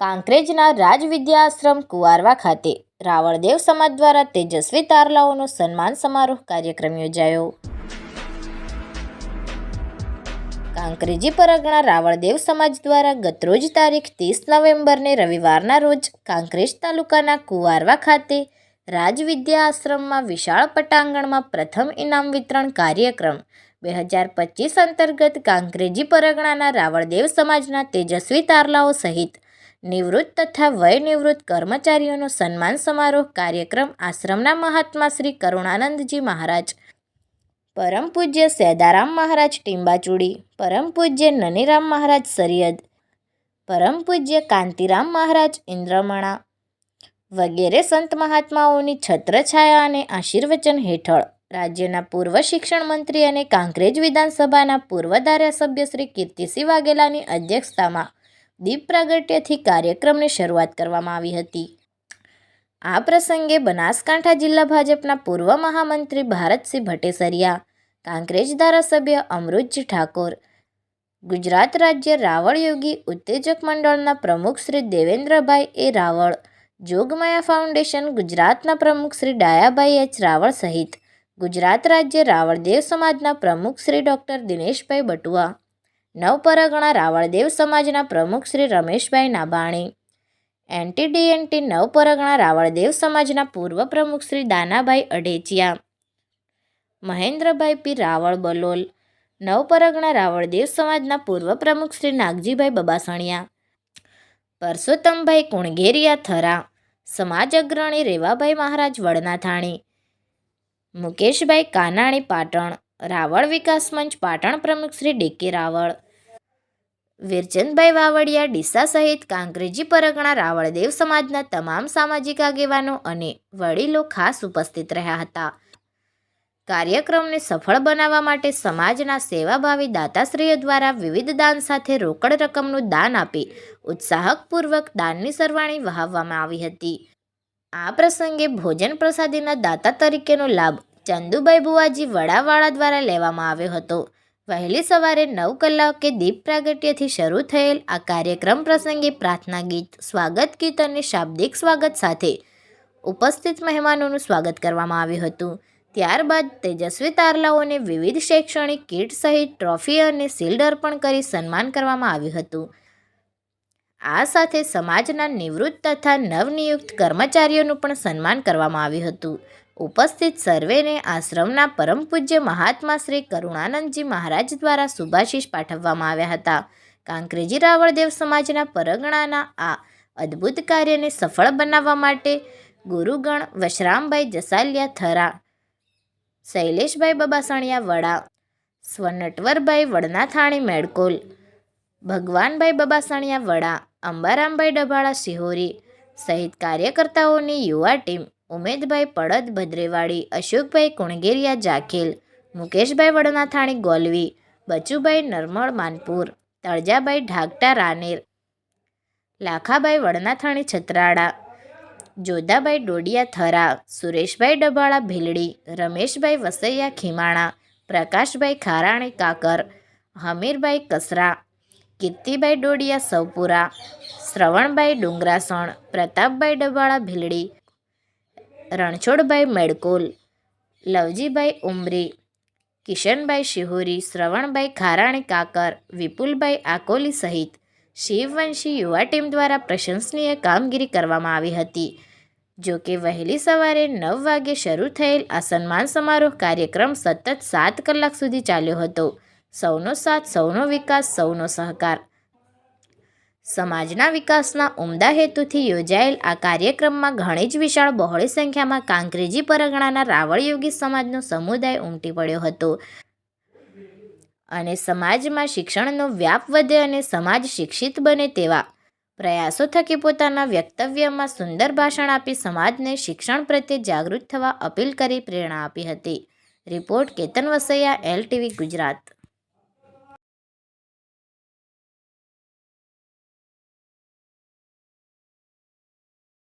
કાંકરેજના રાજવિદ્યાશ્રમ કુવારવા ખાતે રાવળદેવ સમાજ દ્વારા તેજસ્વી તારલાઓનો સન્માન સમારોહ કાર્યક્રમ યોજાયો. કાંકરેજી પરગણા રાવળદેવ સમાજ દ્વારા ગતરોજ તારીખ ત્રીસ નવેમ્બરને રવિવારના રોજ કાંકરેજ તાલુકાના કુવારવા ખાતે રાજવિદ્યા આશ્રમમાં વિશાળ પટાંગણમાં પ્રથમ ઇનામ વિતરણ કાર્યક્રમ બે હજાર પચીસ અંતર્ગત કાંકરેજી પરગણાના રાવળદેવ સમાજના તેજસ્વી તારલાઓ સહિત નિવૃત્ત તથા વય નિવૃત્ત કર્મચારીઓનો સન્માન સમારોહ કાર્યક્રમ આશ્રમના મહાત્મા શ્રી કરુણાનંદજી મહારાજ. પરમ પૂજ્ય સેદારામ મહારાજ ટીંબાચૂડી, પરમ પૂજ્ય નનીરામ મહારાજ સરિયદ, પરમ પૂજ્ય કાંતિરામ મહારાજ ઇન્દ્રમણા વગેરે સંત મહાત્માઓની છત્રછાયા અને આશીર્વચન હેઠળ રાજ્યના પૂર્વ શિક્ષણ મંત્રી અને કાંકરેજ વિધાનસભાના પૂર્વ ધારાસભ્ય શ્રી કીર્તિસિંહ વાઘેલાની અધ્યક્ષતામાં દીપ પ્રાગટ્યથી કાર્યક્રમની શરૂઆત કરવામાં આવી હતી. આ પ્રસંગે બનાસકાંઠા જિલ્લા ભાજપના પૂર્વ મહામંત્રી ભારતસિંહ ભટ્ટેસરિયા કાંકરેજ ધારાસભ્ય અમૃતજી ઠાકોર, ગુજરાત રાજ્ય રાવળ યોગી ઉત્તેજક મંડળના પ્રમુખ શ્રી દેવેન્દ્રભાઈ એ રાવળ, જોગમાયા ફાઉન્ડેશન ગુજરાતના પ્રમુખ શ્રી ડાયાભાઈ એચ રાવળ સહિત ગુજરાત રાજ્ય રાવળદેવ સમાજના પ્રમુખ શ્રી ડૉક્ટર દિનેશભાઈ બટુઆ નવપરગણા રાવળદેવ સમાજના પ્રમુખ શ્રી રમેશભાઈ નાભાણી એનટીડીએનટી નવપરગણા રાવળદેવ સમાજના પૂર્વ પ્રમુખ શ્રી દાનાભાઈ અઢેચિયા. મહેન્દ્રભાઈ પી રાવળ બલોલ. નવપરગણા રાવળદેવ સમાજના પૂર્વ પ્રમુખ શ્રી નાગજીભાઈ બબાસણિયા. પરસોત્તમભાઈ કુણગેરિયા થરા. સમાજ અગ્રણી રેવાભાઈ મહારાજ વડનાથાણી. મુકેશભાઈ કાનાણી પાટણ. રાવળ વિકાસ મંચ પાટણ પ્રમુખ શ્રી ડીકે રાવળ. વીરચંદભાઈ વાવડિયા, ડીસા સહિત કાંકરેજી પરગણા, રાવળદેવ સમાજના તમામ સામાજિક આગેવાનો અને વડીલો ખાસ ઉપસ્થિત રહ્યા હતા. કાર્યક્રમને સફળ બનાવવા માટે સમાજના સેવાભાવી દાતાશ્રીઓ દ્વારા વિવિધ દાન સાથે રોકડ રકમનું દાન આપી ઉત્સાહકપૂર્વક દાનની સરવાણી વહાવવામાં આવી હતી. આ પ્રસંગે ભોજન પ્રસાદીના દાતા તરીકેનો લાભ ચંદુભાઈ બુવાજી વડાવાળા દ્વારા લેવામાં આવ્યો હતો. વહેલી સવારે નવ કલાકે દીપ પ્રાગટ્યથી શરૂ થયેલ આ કાર્યક્રમ પ્રસંગે પ્રાર્થના ગીત, સ્વાગત ગીત અને શાબ્દિક સ્વાગત સાથે ઉપસ્થિત મહેમાનોનું સ્વાગત કરવામાં આવ્યું હતું. ત્યારબાદ તેજસ્વી તારલાઓને વિવિધ શૈક્ષણિક કીટ સહિત ટ્રોફી અને શિલ્ડ અર્પણ કરી સન્માન કરવામાં આવ્યું હતું. આ સાથે સમાજના નિવૃત્ત તથા નવનિયુક્ત કર્મચારીઓનું પણ સન્માન કરવામાં આવ્યું હતું. ઉપસ્થિત સર્વેને આશ્રમના પરમ પૂજ્ય મહાત્મા શ્રી કરુણાનંદજી મહારાજ દ્વારા શુભાશીષ પાઠવવામાં આવ્યા હતા. કાંકરેજી રાવળદેવ સમાજના પરગણાના આ અદ્ભુત કાર્યને સફળ બનાવવા માટે ગુરુગણ વશરામભાઈ જસાલિયા થરા, શૈલેષભાઈ બબાસણિયા વડા, સ્વનટવરભાઈ વડનાથાણી મેડકોલ, ભગવાનભાઈ બબાસણિયા વડા, અંબારામભાઈ ડભાળા શિહોરી સહિત કાર્યકર્તાઓની યુવા ટીમ ઉમેદભાઈ પડદ ભદ્રેવાડી અશોકભાઈ કુણગેરિયા જાખેલ, મુકેશભાઈ વડનાથાણી ગોલવી, બચુભાઈ નરમળ માનપુર, તળજાભાઈ ઢાકટા રાનેર, લાખાભાઈ વડનાથાણી છત્રાડા, જોધાભાઈ ડોડિયા થરા, સુરેશભાઈ ડબાળા ભીલડી, રમેશભાઈ વસૈયા ખીમાણા, પ્રકાશભાઈ ખારાણી કાકર, હમીરભાઈ કસરા, કીર્તિભાઈ ડોડિયા સૌપુરા શ્રવણભાઈ ડુંગરાસણ, પ્રતાપભાઈ ડબાળા ભીલડી રણછોડભાઈ મેડકોલ, લવજીભાઈ ઉમરી, કિશનભાઈ શિહોરી, શ્રવણભાઈ ખારાણી કાકર, વિપુલભાઈ આકોલી સહિત શિવવંશી યુવા ટીમ દ્વારા પ્રશંસનીય કામગીરી કરવામાં આવી હતી. જો કે વહેલી સવારે નવ વાગે શરૂ થયેલ આ સન્માન સમારોહ કાર્યક્રમ સતત સાત કલાક સુધી ચાલ્યો હતો. સૌનો સાથ, સૌનો વિકાસ, સૌનો સહકાર સમાજના વિકાસના ઉમદા હેતુથી યોજાયેલ આ કાર્યક્રમમાં ઘણી જ વિશાળ બહોળી સંખ્યામાં કાંકરેજી પરગણાના રાવળયોગી સમાજનો સમુદાય ઉમટી પડ્યો હતો. અને સમાજમાં શિક્ષણનો વ્યાપ વધે અને સમાજ શિક્ષિત બને તેવા પ્રયાસો થકી પોતાના વ્યક્તવ્યમાં સુંદર ભાષણ આપી સમાજને શિક્ષણ પ્રત્યે જાગૃત થવા અપીલ કરી પ્રેરણા આપી હતી. Report Ketan Vasaiya, L TV Gujarat.